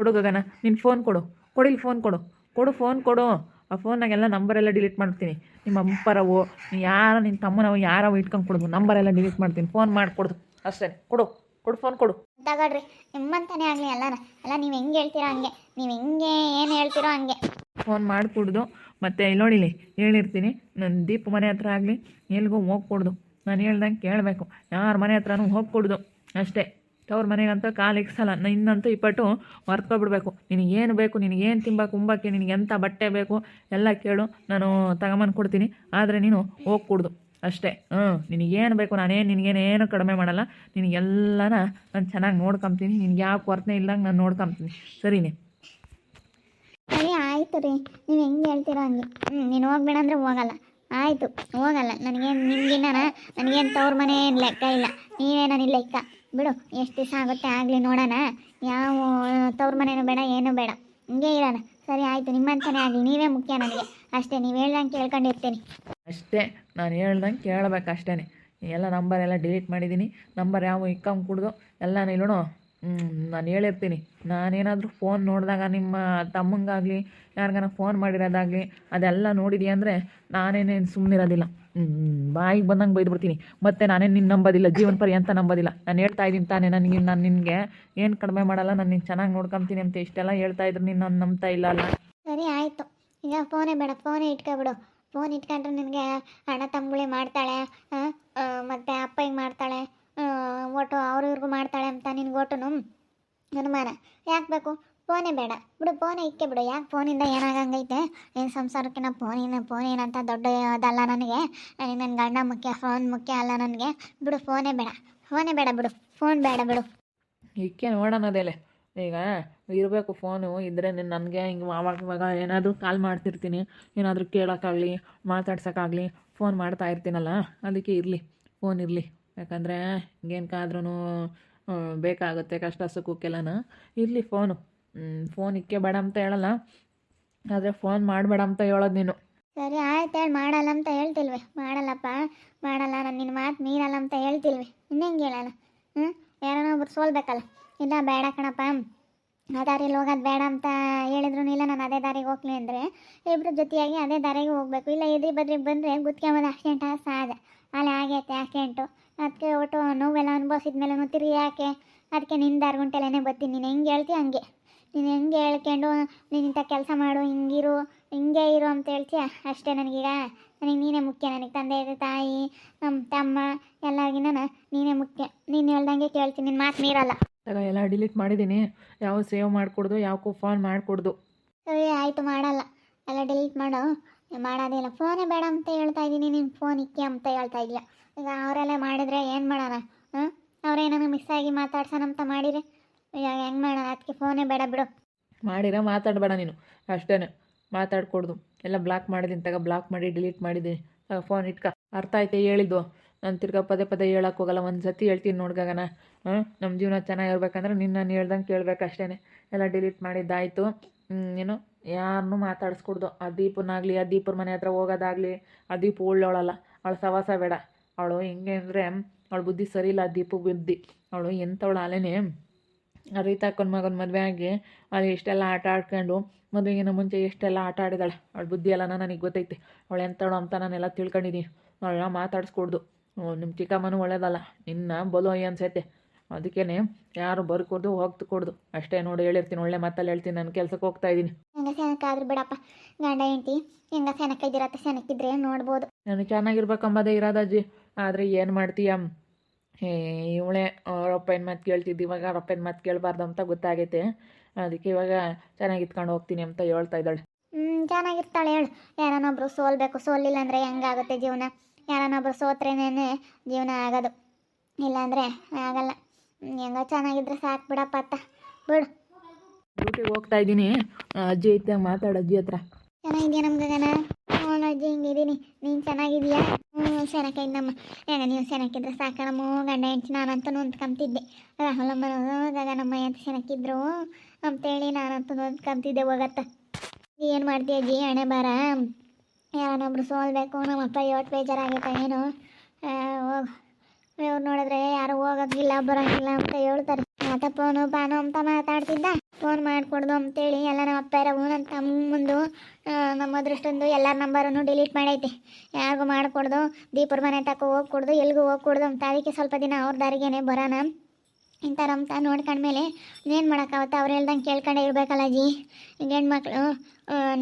ಕೊಡು ಗಗನ ನಿನ್ನ ಫೋನ್ ಕೊಡು. ಕೊಡಿಲ್ ಫೋನ್ ಕೊಡು. ಕೊಡು ಫೋನ್ ಕೊಡು. ಆ ಫೋನಾಗೆಲ್ಲ ನಂಬರೆಲ್ಲ ಡಿಲೀಟ್ ಮಾಡ್ತೀನಿ ನಿಮ್ಮ ಅಪ್ಪರವು ಯಾರ ನಿನ್ನ ತಮ್ಮನವು ಯಾರವು ಇಟ್ಕೊಂಡು ಕೊಡೋದು. ನಂಬರೆಲ್ಲ ಡಿಲೀಟ್ ಮಾಡ್ತೀನಿ. ಫೋನ್ ಮಾಡಿಕೊಡ್ದು ಅಷ್ಟೇ. ಕೊಡು. ಕೊಡು ಫೋನ್ ಕೊಡು. ತಗೊಳ್ರಿ ನಿಮ್ಮಂತಾನೆ ಆಗಲಿ ಎಲ್ಲನ. ಎಲ್ಲ ನೀವು ಹೆಂಗೆ ಹೇಳ್ತೀರೋ ಹಂಗೆ. ನೀವು ಹೆಂಗೆ ಏನು ಹೇಳ್ತೀರೋ ಹಂಗೆ. ಫೋನ್ ಮಾಡಿಕೊಡ್ದು ಮತ್ತು ಇಲ್ಲಿ ನೋಡಿಲಿ ಹೇಳಿರ್ತೀನಿ. ನನ್ನ ದೀಪ ಮನೆ ಹತ್ರ ಆಗಲಿ ಎಲ್ಗೂ ಹೋಗ್ಕೊಡ್ದು ನಾನು ಹೇಳ್ದಂಗೆ ಕೇಳಬೇಕು. ಯಾರ ಮನೆ ಹತ್ರನೂ ಹೋಗ್ಕೊಡ್ದು ಅಷ್ಟೇ. ತವ್ರ ಮನೆಗಂತೂ ಕಾಲು ನ ಇನ್ನಂತೂ ಇಪ್ಪಟ್ಟು ಹೊರ್ಕೊಬಿಡ್ಬೇಕು ನಿನಗೇನು ಬೇಕು ನಿನಗೇನು ತಿಂಬಕ್ಕೆ ಉಂಬಕ್ಕೆ ನಿನಗೆ ಎಂಥ ಬಟ್ಟೆ ಬೇಕು ಎಲ್ಲ ಕೇಳು. ನಾನು ತಗೊಂಬಂದು ಕೊಡ್ತೀನಿ. ಆದರೆ ನೀನು ಹೋಗ್ಕೊಡ್ದು. ಅಷ್ಟೇ. ಹ್ಞೂ ನಿನಗೇನು ಬೇಕು ನಾನೇನು ನಿನಗೇನೇನು ಕಡಿಮೆ ಮಾಡಲ್ಲ. ನಿನಗೆಲ್ಲನ ನಾನು ಚೆನ್ನಾಗಿ ನೋಡ್ಕೊಂತೀನಿ ನಿನಗೆ ಯಾವ ಕೊರತೆ ಇಲ್ಲಂಗೆ ನಾನು ನೋಡ್ಕೊಂತೀನಿ ಸರಿನೇ? ಸರಿ, ಆಯಿತು ರೀ. ನೀವು ಹೆಂಗೆ ಹೇಳ್ತೀರೋ ಹಂಗೆ. ಹ್ಞೂ ನೀನು ಹೋಗ್ಬೇಡ ಅಂದರೆ ಹೋಗಲ್ಲ. ಆಯಿತು. ಹೋಗಲ್ಲ. ನನಗೇನು ನಿಮಗಿನ್ನ ನನಗೇನು ತವ್ರ ಮನೆ ಏನು ಲೆಕ್ಕ ಇಲ್ಲ. ನೀವೇ ನನಗೆ ಲೆಕ್ಕ. ಬಿಡು, ಎಷ್ಟು ದಿವಸ ಆಗುತ್ತೆ ಆಗಲಿ ನೋಡೋಣ. ಯಾವ, ತವ್ರ ಮನೇನೂ ಬೇಡ, ಏನೂ ಬೇಡ. ಹಿಂಗೆ ಇರೋಣ. ಸರಿ, ಆಯಿತು. ನಿಮ್ಮಂತಾನೆ ಆಗಲಿ. ನೀವೇ ಮುಖ್ಯ ನನಗೆ ಅಷ್ಟೇ, ನೀವು ಹೇಳ್ದಂಗೆ ಕೇಳ್ಕೊಂಡಿರ್ತೀನಿ. ಅಷ್ಟೇ, ನಾನು ಹೇಳ್ದಂಗೆ ಕೇಳಬೇಕು ಅಷ್ಟೇ ಎಲ್ಲ ನಂಬರ್ ಎಲ್ಲ ಡಿಲೀಟ್ ಮಾಡಿದ್ದೀನಿ. ನಂಬರ್ ಯಾವ, ಇಕ್ಕಂಗೆ ಕುಡ್ದು. ಎಲ್ಲ ನಿಲ್ಲೋಣ ನಾನು ಹೇಳಿರ್ತೀನಿ. ನಾನೇನಾದರೂ ಫೋನ್ ನೋಡಿದಾಗ ನಿಮ್ಮ ತಮ್ಮಂಗಾಗಲಿ, ಯಾರಿಗಾನ ಫೋನ್ ಮಾಡಿರೋದಾಗಲಿ, ಅದೆಲ್ಲ ನೋಡಿದೀಯ ಅಂದರೆ ನಾನೇನೇನು ಸುಮ್ಮನಿರೋದಿಲ್ಲ ಬಾಯಿಗೆ ಬಂದಂಗೆ ಬೈದ್ಬಿಡ್ತೀನಿ. ಮತ್ತೆ ನಾನೇನು ನಿನ್ನ ನಂಬೋದಿಲ್ಲ, ಜೀವನ ಪರ್ಯಂತ ನಂಬೋದಿಲ್ಲ. ನಾನು ಹೇಳ್ತಾ ಇದ್ದೀನಿ ತಾನೇ ನನಗೆ ನಾನು ನಿನಗೆ ಏನು ಕಡಿಮೆ ಮಾಡಲ್ಲ, ನಾನು ನಿನ್ನ ಚೆನ್ನಾಗಿ ನೋಡ್ಕೊಂತೀನಿ ಅಂತ ಇಷ್ಟೆಲ್ಲ ಹೇಳ್ತಾ ಇದ್ರು, ನೀನು ನಾನು ನಂಬ್ತಾ ಇಲ್ಲ ಅಲ್ಲ? ಸರಿ, ಆಯಿತು. ಈಗ ಫೋನೇ ಬೇಡ ಫೋನೇ ಇಟ್ಕೊಬಿಡು. ಫೋನ್ ಇಟ್ಕೊಂಡ್ರೆ ನಿನಗೆ ಅಣ್ಣ ತಂಬುಳಿ ಮಾಡ್ತಾಳೆ ಮತ್ತು ಅಪ್ಪ ಹಿಂಗೆ ಮಾಡ್ತಾಳೆ? ಒಟ್ಟು ಅವ್ರು ಇವ್ರಿಗೂ ಮಾಡ್ತಾಳೆ ಅಂತ ನಿನ್ಗೆ ಒಟ್ಟುನು? ಅನುಮಾನ. ಯಾಕೆ ಬೇಕು? ಫೋನೇ ಬೇಡ. ಬಿಡು, ಫೋನೇ ಇಕ್ಕೆ ಬಿಡು. ಯಾಕೆ ಫೋನಿಂದ ಏನಾಗಂಗೈತೆ? ಏನು ಸಂಸಾರಕ್ಕೆ ನಾ ಫೋನಿನ ಫೋನ್ ಏನಂತ ದೊಡ್ಡದಲ್ಲ ನನಗೆ? ನನಗೆ ನನ್ನ ಗಂಡ ಮುಖ್ಯ, ಫೋನ್ ಮುಖ್ಯ ಅಲ್ಲ ನನಗೆ? ಬಿಡು, ಫೋನೇ ಬೇಡ. ಫೋನೇ ಬೇಡ ಬಿಡು. ಫೋನ್ ಬೇಡ ಬಿಡು. ಇಕ್ಕೆ ನೋಡೋಣದೇಲೆ ಈಗ ಇರಬೇಕು ಫೋನು ಇದ್ದರೆ ನನಗೆ ಹಿಂಗೆ ಆವಾಗ ಇವಾಗ ಏನಾದರೂ ಕಾಲ್ ಮಾಡ್ತಿರ್ತೀನಿ. ಏನಾದರೂ ಕೇಳೋಕ್ಕಾಗಲಿ, ಮಾತಾಡ್ಸೋಕ್ಕಾಗಲಿ, ಫೋನ್ ಮಾಡ್ತಾ ಇರ್ತೀನಲ್ಲ, ಅದಕ್ಕೆ ಇರಲಿ, ಫೋನ್ ಇರಲಿ. ಯಾಕಂದರೆ ಏನಕ್ಕಾದ್ರೂ ಬೇಕಾಗುತ್ತೆ ಕಷ್ಟ ಸುಖಕ್ಕೆಲ್ಲನ. ಇರಲಿ ಫೋನು ಫೋನ್ ಇಕ್ಕೆ ಬೇಡ ಅಂತ ಹೇಳಲ್ಲ. ಆದರೆ ಫೋನ್ ಮಾಡಬೇಡ ಅಂತ ಹೇಳೋದು ನೀನು. ಸರಿ ಆಯ್ತು ಹೇಳಿ, ಮಾಡಲ್ಲ ಅಂತ ಹೇಳ್ತಿಲ್ವೆ. ಮಾಡಲ್ಲಪ್ಪ, ಮಾಡಲ್ಲ, ನಾನು ನಿನ್ನ ಮಾತು ಮೀರಲ್ಲ ಅಂತ ಹೇಳ್ತಿಲ್ವೆ. ಇನ್ನೇಂಗೆ ಹೇಳಲ್ಲ? ಹ್ಞೂ ಯಾರನ್ನೋ ಒಬ್ರು ಸೋಲ್ಬೇಕಲ್ಲ. ಇಲ್ಲ ಬೇಡ ಕಣಪ್ಪ. ಆ ದಾರಿಲಿ ಹೋಗೋದು ಬೇಡ ಅಂತ ಹೇಳಿದ್ರು ಇಲ್ಲ, ನಾನು ಅದೇ ದಾರಿಗೆ ಹೋಗ್ಲಿ ಅಂದರೆ. ಇಬ್ಬರು ಜೊತೆಯಾಗಿ ಅದೇ ದಾರಿಗೆ ಹೋಗಬೇಕು. ಇಲ್ಲ ಇದ್ರಿ ಬದ್ರಿಗೆ ಬಂದರೆ ಗುತ್ಕೊಂಬೋದು ಆಕ್ಸಿಡೆಂಟ್ ಆಗ ಅಲ್ಲಿ ಆಗೈತೆ ಆಕ್ಸಿಡೆಂಟು ಅದಕ್ಕೆ ಒಟ್ಟು ನೋವೆಲ್ಲ ಅನುಭವಿಸಿದ್ಮೇಲೆ ತಿರುಗಿ ಯಾಕೆ? ಅದಕ್ಕೆ ನಿನ್ನ ಅರ್ಗುಂಟೆಲ್ಲೇ ಗುಂಟೆಲೇ ಬರ್ತೀನಿ. ನೀನು ಹೆಂಗೆ ಹೇಳ್ತಿ ಹಂಗೆ? ನೀನು ಹೆಂಗೆ ಹೇಳ್ಕೊಂಡು ನೀನು ಇಂಥ ಕೆಲಸ ಮಾಡು ಹಿಂಗಿರು ಹಿಂಗೆ ಇರು ಅಂತ ಹೇಳ್ತೀಯ? ಅಷ್ಟೇ ನನಗೀಗ. ನನಗೆ ನೀನೇ ಮುಖ್ಯ. ನನಗೆ ತಂದೆ ತಾಯಿ ನಮ್ಮ ತಮ್ಮ ಎಲ್ಲರಿಗಿನ ನೀನೇ ಮುಖ್ಯ. ನೀನು ಹೇಳ್ದಂಗೆ ಕೇಳ್ತೀನಿ. ನಿನ್ನ ಮಾತು ಮೀರಲ್ಲ. ಎಲ್ಲ ಡಿಲೀಟ್ ಮಾಡಿದ್ದೀನಿ. ಯಾವ ಸೇವ್ ಮಾಡಿಕೊಡ್ದು ಯಾವಕ್ಕೂ ಫೋನ್ ಮಾಡಿಕೊಡ್ದು. ಸರಿ ಆಯಿತು ಮಾಡಲ್ಲ. ಎಲ್ಲ ಡಿಲೀಟ್ ಮಾಡು. ಮಾಡೋದೇ ಇಲ್ಲ. ಫೋನೇ ಬೇಡ ಅಂತ ಹೇಳ್ತಾ ಇದ್ದೀನಿ ನಿನ್ನ ಫೋನ್ ಇಕ್ಕಿ ಅಂತ ಹೇಳ್ತಾ ಇದೀಯ. ಈಗ ಅವರೆಲ್ಲ ಮಾಡಿದರೆ ಏನು ಮಾಡೋಣ? ಹಾಂ ಮಿಸ್ಸಾಗಿ ಮಿಸ್ ಆಗಿ ಮಾತಾಡ್ಸೋಣ ಅಂತ ಮಾಡಿರಿ? ಈಗ ಹೆಂಗೆ ಮಾಡೋಣ? ಅದಕ್ಕೆ ಫೋನೇ ಬೇಡ ಬಿಡು. ಮಾಡಿರ ಮಾತಾಡಬೇಡ ನೀನು. ಅಷ್ಟೇ ಮಾತಾಡ್ಕೊಡ್ದು. ಎಲ್ಲ ಬ್ಲಾಕ್ ಮಾಡಿದ್ದೀನಿ ತಗ ಬ್ಲಾಕ್ ಮಾಡಿ ಡಿಲೀಟ್ ಮಾಡಿದ್ದೀನಿ ಫೋನ್ ಇಟ್ಕ. ಅರ್ಥ ಆಯ್ತು ಹೇಳಿದ್ದು. ನಾನು ತಿರ್ಗಾ ಪದೇ ಪದೇ ಹೇಳಕ್ಕೆ ಹೋಗಲ್ಲ. ಒಂದು ಸತಿ ಹೇಳ್ತೀನಿ ನೋಡ್ಗಗನ ಹ್ಞೂ ನಮ್ಮ ಜೀವನ ಚೆನ್ನಾಗಿರ್ಬೇಕಂದ್ರೆ ನಿನ್ನ ನಾನು ಹೇಳ್ದಂಗೆ ಕೇಳ್ಬೇಕು ಅಷ್ಟೇ ಎಲ್ಲ ಡಿಲೀಟ್ ಮಾಡಿದ್ದಾಯಿತು. ಏನು? ಯಾರನ್ನು ಮಾತಾಡಿಸ್ಕೊಡ್ದು. ಆ ದೀಪನಾಗಲಿ, ಆ ದೀಪರ ಮನೆ ಹತ್ರ ಹೋಗೋದಾಗಲಿ, ಆ ದೀಪ ಉಳ್ಳೋಳಲ್ಲ ಅವಳು ಸವಾಸ ಬೇಡ. ಅವಳು ಹೆಂಗೆ ಅಂದರೆ ಅವಳು ಬುದ್ಧಿ ಸರಿ ಇಲ್ಲ ದೀಪು ಬುದ್ಧಿ. ಅವಳು ಎಂಥವಳು ಅಲೆನೇ. ರೀತಾಕ್ಕನ ಮಗನ ಮದುವೆ ಆಗಿ ಅಲ್ಲಿ ಎಷ್ಟೆಲ್ಲ ಆಟ ಆಡ್ಕೊಂಡು ಮದುವೆಗಿನ ಮುಂಚೆ ಎಷ್ಟೆಲ್ಲ ಆಟ ಆಡಿದಾಳೆ. ಅವಳ ಬುದ್ಧಿ ಎಲ್ಲ ನನಗೆ ಗೊತ್ತೈತೆ. ಅವಳು ಎಂಥವಳು ಅಂತ ನಾನೆಲ್ಲ ತಿಳ್ಕೊಂಡಿದ್ದೀನಿ. ಅವಳನ್ನ ಮಾತಾಡಿಸ್ಕೊಡ್ದು. ನಿಮ್ಮ ಚಿಕ್ಕಮ್ಮನೂ ಒಳ್ಳೇದಲ್ಲ. ನಿನ್ನ ಬಲು ಅನ್ಸೈತೆ. ಅದಕ್ಕೇನೆ ಯಾರು ಬರ್ಕೊಡ್ದು ಹೋಗ್ತು ಕೊಡ್ದು. ಅಷ್ಟೇ ನೋಡಿ ಹೇಳಿರ್ತೀನಿ ಒಳ್ಳೆ ಮಾತಲ್ಲಿ ಹೇಳ್ತೀನಿ ನಾನು ಕೆಲ್ಸಕ್ಕೆ ಹೋಗ್ತಾ ಇದ್ದೀನಿ. ಹೆಂಗ ಸೆನಕ್ಕಾದ್ರೂ ಬಿಡಪ್ಪ. ಗಂಡ ಹೆಂಡತಿ ಹೆಂಗ ಸೆನಕ ಇದ್ದಿರತ್ತೆ ಸೆನಕ್ಕಿದ್ರೆ ನೋಡ್ಬೋದು. ನಾನು ಚೆನ್ನಾಗಿರ್ಬೇಕಂಬದೇ ಇರೋದಜ್ಜಿ ಆದರೆ ಏನು ಮಾಡ್ತೀಯ? ಏ ಇವಳೇ ರೊಪ್ಪನ ಮಾತು ಕೇಳ್ತಿದ್ದು? ಇವಾಗ ರೊಪ್ಪನ ಮಾತು ಕೇಳಬಾರ್ದು ಅಂತ ಗೊತ್ತಾಗೈತೆ. ಅದಕ್ಕೆ ಇವಾಗ ಚೆನ್ನಾಗಿ ಇತ್ಕೊಂಡು ಹೋಗ್ತೀನಿ ಅಂತ ಹೇಳ್ತಾ ಇದ್ದಾಳೆ. ಹ್ಞೂ ಚೆನ್ನಾಗಿರ್ತಾಳೆ ಹೇಳು. ಯಾರನ್ನೊಬ್ರು ಸೋಲ್ಬೇಕು? ಸೋಲಿಲ್ಲ ಅಂದರೆ ಹೆಂಗಾಗುತ್ತೆ ಜೀವನ? ಯಾರನ್ನೊಬ್ರು ಸೋತ್ರೇನೇ ಜೀವನ ಆಗೋದು? ಇಲ್ಲಾಂದರೆ ಆಗಲ್ಲ. ಹೆಂಗೋ ಚೆನ್ನಾಗಿದ್ರೆ ಸಾಕು ಬಿಡಪ್ಪ ಅತ್ತ. ಬಿಡು. ಡ್ಯೂಟಿಗೆ ಹೋಗ್ತಾ ಇದ್ದೀನಿ. ಅಜ್ಜಿ ಇತ್ತ ಮಾತಾಡು ಅಜ್ಜಿ ಹತ್ರ. ಚೆನ್ನಾಗಿದ್ಯಾ ನಮ್ಗೆ ಹ್ಞೂ ಅಜ್ಜಿ ಹಿಂಗಿದ್ದೀನಿ ನೀನು ಚೆನ್ನಾಗಿದ್ಯಾ ಹ್ಞೂ ಸೆನಕಿದ್ದಮ್ಮ ಏನ ನೀವು ಸೆನಕಿದ್ರೆ ಸಾಕಣಮ್ಮ, ಗಂಡ ಹೆಂಚು ನಾನಂತೂ ನೊಂದ್ಕೊಂತಿದ್ದೆ. ರಾಹುಲಮ್ಮನವರು ಗಗನಮ್ಮ ಅಂತ ಸೆನಕಿದ್ರು ಅಂತೇಳಿ ನಾನಂತೂ ನೊಂದ್ಕೊಂತಿದ್ದೆ ಹೋಗತ್ತ. ಏನು ಮಾಡ್ತೀಯ ಅಜ್ಜಿ? ಹಣೆ ಬಾರ? ಯಾರನ್ನೊಬ್ರು ಸೋಲ್ಬೇಕು? ನಮ್ಮ ಅಪ್ಪ ಇವತ್ತು ಬೇಜಾರಾಗೈತೆ ಏನು? ಇವ್ರು ನೋಡಿದ್ರೆ ಯಾರು ಹೋಗೋದಿಲ್ಲ ಬರೋಂಗಿಲ್ಲ ಅಂತ ಹೇಳ್ತಾರೆ. ಆತ ಫೋನು ಬಾನು ಅಂತ ಮಾತಾಡ್ತಿದ್ದ. ಫೋನ್ ಮಾಡಿಕೊಡ್ದು ಅಂತೇಳಿ ಎಲ್ಲ ನಮ್ಮ ಅಪ್ಪ ಇರೋ ನನ್ನ ತಮ್ಮಂದು ನಮ್ಮ ಅದೃಷ್ಟಂದು ಎಲ್ಲರ ನಂಬರನ್ನು ಡಿಲೀಟ್ ಮಾಡೈತಿ. ಯಾರಿಗೂ ಮಾಡಿಕೊಡ್ದು, ದೀಪರ ಮನೆ ತಕ್ಕ ಹೋಗ್ಕೊಡ್ದು ಎಲ್ಲಿಗೂ ಹೋಗ್ಕೊಡ್ದು ಅಂತ. ಅದಕ್ಕೆ ಸ್ವಲ್ಪ ದಿನ ಅವ್ರ ದಾರಿಗೇನೆ ಬರೋಣ ಇಂಥರಂತ ನೋಡ್ಕೊಂಡ್ಮೇಲೆ ಏನು ಮಾಡೋಕ್ಕಾಗುತ್ತೆ ಅವ್ರು ಹೇಳ್ದಂಗೆ ಕೇಳ್ಕೊಂಡೇ ಇರಬೇಕಲ್ಲ ಜಿ ಈಗ ಹೆಣ್ಮಕ್ಳು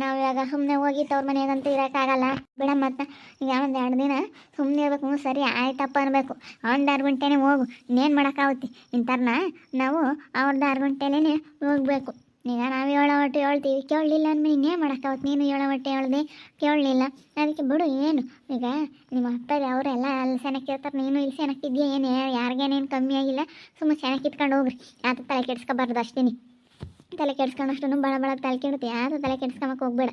ನಾವು ಇವಾಗ ಸುಮ್ಮನೆ ಹೋಗಿ ತವ್ರ ಮನೆಯಾಗಂತೂ ಇರೋಕ್ಕಾಗಲ್ಲ ಬಿಡ ಮತ್ತು ಈಗ ಒಂದು ಎರಡು ದಿನ ಸುಮ್ಮನೆ ಇರಬೇಕು ಸರಿ, ಆಯ್ತಪ್ಪ ಅನ್ಬೇಕು. ಅವ್ನ ಆರು ಗಂಟೆನೇ ಹೋಗು. ಇನ್ನೇನು ಮಾಡೋಕ್ಕಾಗುತ್ತೆ ಇಂಥರ್ನ ನಾವು ಅವ್ರದ್ದು ಆರು ಗಂಟೆಲೇ ಹೋಗ್ಬೇಕು. ಈಗ ನಾವು ಏಳು ಹೊಟ್ಟೆ ಹೇಳ್ತೀವಿ. ಕೇಳಲಿಲ್ಲ ಅಂದ್ಮೇಲೆ ಇನ್ನೇನು ಮಾಡೋಕ್ಕಾಗುತ್ತೆ ನೀನು ಏಳು ಹೊಟ್ಟೆ ಹೇಳ್ದೆ? ಕೇಳಲಿಲ್ಲ. ಅದಕ್ಕೆ ಬಿಡು, ಏನು? ಈಗ ನಿಮ್ಮ ಅಪ್ಪ ಅವರೆಲ್ಲ ಅಲ್ಲಿ ಸೆನಕ್ಕಿರ್ತಾರೆ ನೀನು ಇಲ್ಲಿ ಸೆನಕ್ಕಿದ್ಯಾ ಏನು? ಯಾರಿಗೇನೇನು ಕಮ್ಮಿ ಆಗಿಲ್ಲ. ಸುಮ್ಮನೆ ಸೆನಕ್ಕೆ ಇಟ್ಕೊಂಡು ಹೋಗ್ರಿ. ಯಾವುದು ತಲೆ ಕೆಡ್ಸ್ಕೊಬಾರ್ದು ಅಷ್ಟೇ ತಲೆ ಕೆಡ್ಸ್ಕೊಂಡಷ್ಟು ಭಾಳ ಭಾಳ ತಲೆ ಕೆಡುತ್ತೆ. ಯಾರು ತಲೆ ಕೆಡ್ಸ್ಕೊಂಬಕ್ಕೆ ಹೋಗ್ಬೇಡ.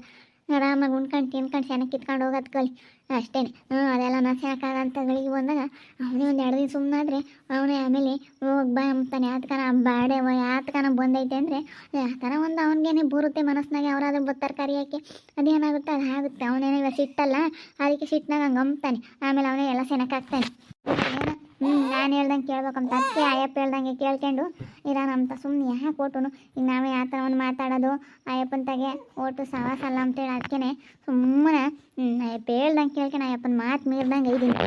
ಆರಾಮಾಗಿ ಉಣ್ಕೊಂಡು ತಿನ್ಕೊಂಡು ಸೆನಕ್ ಕಿತ್ಕೊಂಡು ಹೋಗೋದು ಕಲಿ. ಅಷ್ಟೇ ಹ್ಞೂ ಅದೆಲ್ಲ ನಾ ಅಂತ ಗಳಿಗೆ ಬಂದಾಗ ಅವನೇ ಒಂದು ಎರಡು ದಿನ ಸುಮ್ಮನಾದ್ರೆ ಅವನೇ ಆಮೇಲೆ ಹೋಗಿ ಬಾ ಅಂತಾನೆ. ಯಾತಕನ ಬಾಡೆ ಯಾತಕನ ಬಂದೈತೆ ಅಂದರೆ ಯಾತನ ಒಂದು ಅವನಿಗೇನೆ ಬರುತ್ತೆ ಮನಸ್ಸಿನಾಗೆ ಅವರಾದ್ರೂ ಬರ್ತಾರೆ ಕರಿಯೋಕ್ಕೆ. ಅದೇನಾಗುತ್ತೆ ಅದು ಆಗುತ್ತೆ. ಅವನೇನಾಗ ಸಿಟ್ಟಲ್ಲ. ಅದಕ್ಕೆ ಸಿಟ್ಟಿನಾಗ ಹಂಗೆ ಅಂಬ್ತಾನೆ. ಆಮೇಲೆ ಅವನೇ ಎಲ್ಲ ಸೆನಕ್ಕಾಗ್ತಾನೆ ಹ್ಞೂ ನಾನು ಹೇಳ್ದಂಗೆ ಕೇಳ್ಬೇಕಂತ ಅದಕ್ಕೆ ಅಯ್ಯಪ್ಪ ಹೇಳ್ದಂಗೆ ಕೇಳ್ಕೊಂಡು ಇರೋಣಂತ ಸುಮ್ಮನೆ ಯಾಕೆ ಓಟುನು? ಈಗ ನಾವೇ ಆ ಥರ ಒಂದು ಮಾತಾಡೋದು, ಅಯ್ಯಪ್ಪನ ತಗೆ ಓಟು ಸವಾಸ ಅಲ್ಲ ಅಂತೇಳಿ ಅದಕ್ಕೆ ಸುಮ್ಮನೆ ಅಯ್ಯಪ್ಪ ಹೇಳ್ದಂಗೆ ಕೇಳ್ಕೊಂಡು ಅಯ್ಯಪ್ಪನ ಮಾತು ಮೀರ್ದಂಗೆ ಇದ್ದೀನಿ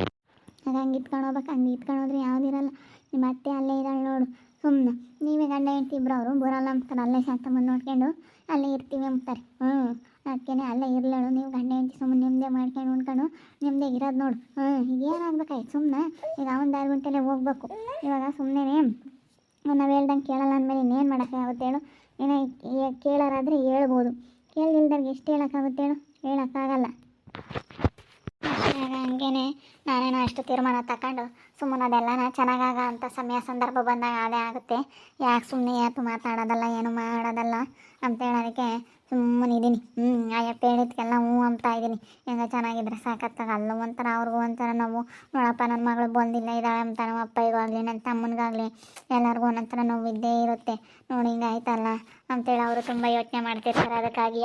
ಅದು ಹಂಗೆ ಇಟ್ಕೊಂಡು ಹೋಗ್ಬೇಕು, ಹಂಗೆ ಇತ್ಕೊಂಡು ಹೋದ್ರೆ ಯಾವುದಿರಲ್ಲ ನಿಮ್ಮ ಅತ್ತೆ ಅಲ್ಲೇ ಇದ್ದಾಳೆ ನೋಡು ಸುಮ್ಮನೆ ನೀವೇ ಗಂಡ ಹೆಂಡ್ತಿ ಇಬ್ರು, ಅವರು ಬರಲ್ಲ ಅಂತಾರೆ ಅಲ್ಲೇ ಶಾಂತಮ್ಮನ ನೋಡ್ಕೊಂಡು ಅಲ್ಲೇ ಇರ್ತೀವಿ ಅಂತಾರೆ. ಹ್ಞೂ ಅದಕ್ಕೆ ಅಲ್ಲ ಇರ್ಲೇಳು ನೀವು ಗಂಡ ಹೆಂಡತಿ ಸುಮ್ಮನೆ ನಿಮ್ಮದೇ ಮಾಡ್ಕೊಂಡು ಉಣ್ಕೊಂಡು ನಿಮ್ಮದೇ ಇರೋದು ನೋಡು. ಹ್ಞೂ ಈಗ ಏನಾಗ್ಬೇಕಾಯ್ತು? ಸುಮ್ಮನೆ ಈಗ ಅವನ ಆರು ಗಂಟೆಲೆ ಹೋಗ್ಬೇಕು. ಇವಾಗ ಸುಮ್ಮನೆ ನಾವು ಹೇಳ್ದಂಗೆ ಕೇಳಲ್ಲ ಅಂದಮೇಲೆ ಇನ್ನೇನು ಮಾಡೋಕ್ಕಾಗುತ್ತೆ ಹೇಳು? ಏನೋ ಕೇಳೋರಾದರೆ ಹೇಳ್ಬೋದು. ಕೇಳಿಲ್ದಾಗ ಎಷ್ಟು ಹೇಳೋಕ್ಕಾಗುತ್ತೆ ಹೇಳು? ಹೇಳೋಕ್ಕಾಗಲ್ಲ ಆಗ ಹಂಗೇನೆ. ನಾನೇನೋ ಅಷ್ಟು ತೀರ್ಮಾನ ತಗೊಂಡು ಸುಮ್ಮನೆ ಅದೆಲ್ಲ ಚೆನ್ನಾಗಾಗ ಅಂತ ಸಮಯ ಸಂದರ್ಭ ಬಂದಾಗ ಅದೇ ಆಗುತ್ತೆ. ಯಾಕೆ ಸುಮ್ಮನೆ ಯಾಕೆ ಮಾತಾಡೋದಲ್ಲ, ಏನು ಮಾಡೋದಲ್ಲ ಅಂತ ಹೇಳೋದಕ್ಕೆ ಸುಮ್ಮನೆ ಇದ್ದೀನಿ ಹ್ಞೂ ಅಯ್ಯಪ್ಪ ಹೇಳಿದ್ಕೆಲ್ಲ ಹ್ಞೂ ಅಂತ ಇದ್ದೀನಿ ಹೆಂಗ ಚೆನ್ನಾಗಿದ್ರೆ ಸಾಕತ್ತಾಗ ಅಲ್ಲೂ ಒಂಥರ ಅವ್ರಿಗೂ ಒಂಥರ ನಾವು. ನೋಡಪ್ಪ ನನ್ನ ಮಗಳು ಬಂದಿಲ್ಲ, ಇದ್ದಾಳೆ ಅಂತ ನಮ್ಮ ಅಪ್ಪರಿಗಾಗಲಿ ನನ್ನ ತಮ್ಮನಿಗಾಗಲಿ ಎಲ್ಲರಿಗೂ ಒಂದೊಂಥರ ನೋವು ಇದ್ದೇ ಇರುತ್ತೆ. ನೋಡಿ ಹಿಂಗಾಯ್ತಲ್ಲ ಅಂತೇಳಿ ಅವರು ತುಂಬ ಯೋಚನೆ ಮಾಡ್ತಿರ್ತಾರೆ ಅದಕ್ಕಾಗಿ.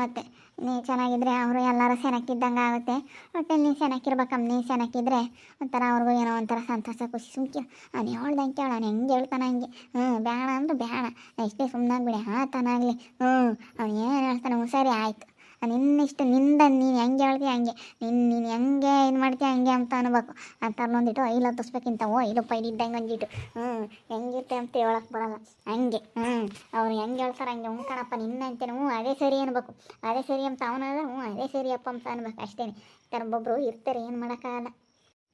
ಮತ್ತೆ ನೀ ಚೆನ್ನಾಗಿದ್ರೆ ಅವರು ಎಲ್ಲರೂ ಸೆನಕ್ಕಿದ್ದಂಗೆ ಆಗುತ್ತೆ. ಒಟ್ಟಲ್ಲಿ ನೀನು ಅಮ್ಮನೇ ನೀನು ಹಾಕಿದ್ರೆ ಒಂಥರ ಅವ್ರಿಗೂ ಏನೋ ಒಂಥರ ಸಂತೋಷ, ಖುಷಿ, ಸುಮ್ಕಿ. ಅವ್ನು ಹೇಳ್ದಂಗೆ ಕೇಳ, ನಾನು ಹೆಂಗೆ ಹೇಳ್ತಾನೆ ಹಂಗೆ. ಹ್ಞೂ ಬೇಡ ಅಂದ್ರೆ ಬೇಡ. ಎಷ್ಟೇ ಸುಮ್ಮನಾಗ್ಬಿಡಿ ತಾನಾಗಲಿ. ಹ್ಞೂ ಅವ್ನು ಏನು ಹೇಳ್ತಾನೆ, ಸರಿ, ಆಯ್ತು. ನಿನ್ನಿಷ್ಟ ನಿಂದ ನೀನು ಹೆಂಗೆ ಹೇಳ್ತೀಯ ಹಂಗೆ. ನಿನ್ನ ನೀನು ಹೆಂಗೆ ಏನು ಮಾಡ್ತೀಯ ಹಂಗೆ ಅಂತ ಅನ್ಬೇಕು. ಅಂತ ಅನ್ನೊಂದಿಟ್ಟು ಐಲ ಹತ್ತಿಸ್ಬೇಕಿಂತ ಓ ಇಲ್ಲಪ್ಪ ಇದ್ದಂಗೆ ಒಂದಿಟ್ಟು ಹ್ಞೂ ಹೆಂಗಿರ್ತೆ ಅಂತ ಹೇಳಕ್ಕೆ ಬರಲ್ಲ. ಹಂಗೆ ಹ್ಞೂ ಅವ್ರು ಹೆಂಗೆ ಹೇಳ್ತಾರೆ ಹಂಗೆ. ಹ್ಞೂ ಕಣಪ್ಪ, ನಿನ್ನ ಅಂತೇನೆ ಹ್ಞೂ ಅದೇ ಸರಿ ಅನ್ಬೇಕು. ಅದೇ ಸರಿ ಅಂತ ಅವನಾದ ಹ್ಞೂ ಅದೇ ಸರಿಯಪ್ಪ ಅಂತ ಅನ್ಬೇಕು. ಅಷ್ಟೇ ಥರ ಒಬ್ಬೊಬ್ರು ಇರ್ತಾರೆ, ಏನು ಮಾಡೋಕ್ಕಾಗಲ್ಲ.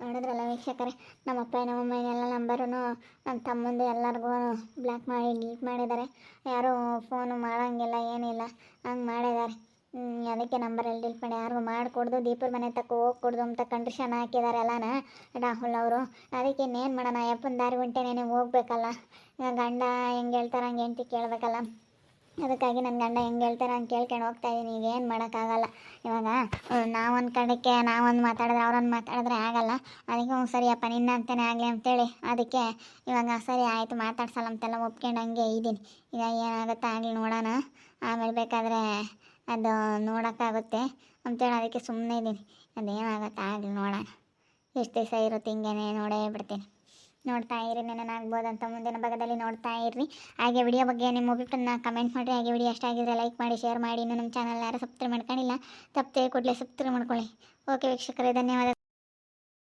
ನೋಡಿದ್ರಲ್ಲ ವೀಕ್ಷಕರೇ, ನಮ್ಮ ಅಪ್ಪ ನಮ್ಮಮ್ಮ ಎಲ್ಲ ನಂಬರೂ ನಮ್ಮ ತಮ್ಮಂದು ಎಲ್ಲರಿಗೂ ಬ್ಲಾಕ್ ಮಾಡಿ, ಡಿಲೀಟ್ ಮಾಡಿದ್ದಾರೆ. ಯಾರೂ ಫೋನು ಮಾಡೋಂಗಿಲ್ಲ, ಏನಿಲ್ಲ. ಹಂಗೆ ಮಾಡಿದ್ದಾರೆ. ಅದಕ್ಕೆ ನಂಬರಲ್ಲಿ ಡಿಲೀಟ್ ಮಾಡಿ. ಯಾರಿಗೂ ಮಾಡಿಕೊಡ್ದು ದೀಪರ ಮನೆ ತಕ್ಕ ಹೋಗ್ಕೊಡ್ದು ಅಂತ ಕಂಡೀಷನ್ ಹಾಕಿದ್ದಾರೆ ಎಲ್ಲಾನ ರಾಹುಲ್ ಅವರು. ಅದಕ್ಕೆ ಇನ್ನೇನು ಮಾಡೋಣ ಯಪ್ಪನ ದಾರಿ ಹೊಂಟೇನೆ ಹೋಗ್ಬೇಕಲ್ಲ. ಈಗ ಗಂಡ ಹೆಂಗೆ ಹೇಳ್ತಾರೆ, ಹಂಗೆ ಹೆಂಡ್ತಿ ಕೇಳಬೇಕಲ್ಲ. ಅದಕ್ಕಾಗಿ ನನ್ನ ಗಂಡ ಹೆಂಗೆ ಹೇಳ್ತಾರೆ, ಹಂಗೆ ಕೇಳ್ಕೊಂಡು ಹೋಗ್ತಾ ಇದ್ದೀನಿ ಈಗ ಏನು ಮಾಡೋಕ್ಕಾಗಲ್ಲ ಇವಾಗ ನಾವೊಂದು ಕಡೆಗೆ, ನಾವೊಂದು ಮಾತಾಡಿದ್ರೆ, ಅವ್ರೊಂದು ಮಾತಾಡಿದ್ರೆ ಆಗಲ್ಲ. ಅದಕ್ಕೆ ಹ್ಞೂ ಸರಿಯಪ್ಪ ನಿನ್ನ ಅಂತಲೇ ಆಗಲಿ ಅಂತೇಳಿ. ಅದಕ್ಕೆ ಇವಾಗ, ಸರಿ ಆಯಿತು, ಮಾತಾಡ್ಸಲ್ಲ ಅಂತೆಲ್ಲ ಒಪ್ಕೊಂಡು ಹಂಗೆ ಇದ್ದೀನಿ ಈಗ ಏನಾಗುತ್ತೆ ಆಗಲಿ ನೋಡೋಣ. ಆಮೇಲೆ ಬೇಕಾದರೆ ಅದು ನೋಡೋಕ್ಕಾಗುತ್ತೆ ಅಂತೇಳಿ ಅದಕ್ಕೆ ಸುಮ್ಮನೆ ಇದ್ದೀನಿ. ಅದೇನಾಗುತ್ತೆ ಆಗಲಿ ನೋಡೋಣ. ಎಷ್ಟು ದಿವಸ ಇರುತ್ತೆ ಹಿಂಗೇನೆ ನೋಡೇ ಬಿಡ್ತೀನಿ. ನೋಡ್ತಾ ಇರಿ ನೆನನಾಗ್ಬೋದು ಅಂತ ಮುಂದಿನ ಭಾಗದಲ್ಲಿ ನೋಡ್ತಾ ಇರ್ರಿ. ಹಾಗೆ ವಿಡಿಯೋ ಬಗ್ಗೆ ನಿಮ್ಮ ಅಭಿಪ್ರಾಯನ ಕಮೆಂಟ್ ಮಾಡಿರಿ. ಹಾಗೆ ವಿಡಿಯೋ ಆಗಿದ್ರೆ ಲೈಕ್ ಮಾಡಿ ಶೇರ್ ಮಾಡಿ. ಇನ್ನು ನಮ್ಮ ಚಾನಲ್ ಯಾರು ಸಬ್ಸ್ಕ್ರೈಬ್ ಮಾಡ್ಕೊಂಡಿಲ್ಲ, ತಪ್ಪದೆ ಕೂಡಲೇ ಸಬ್ಸ್ಕ್ರೈಬ್ ಮಾಡ್ಕೊಳ್ಳಿ. ಓಕೆ ವೀಕ್ಷಕರೇ, ಧನ್ಯವಾದ.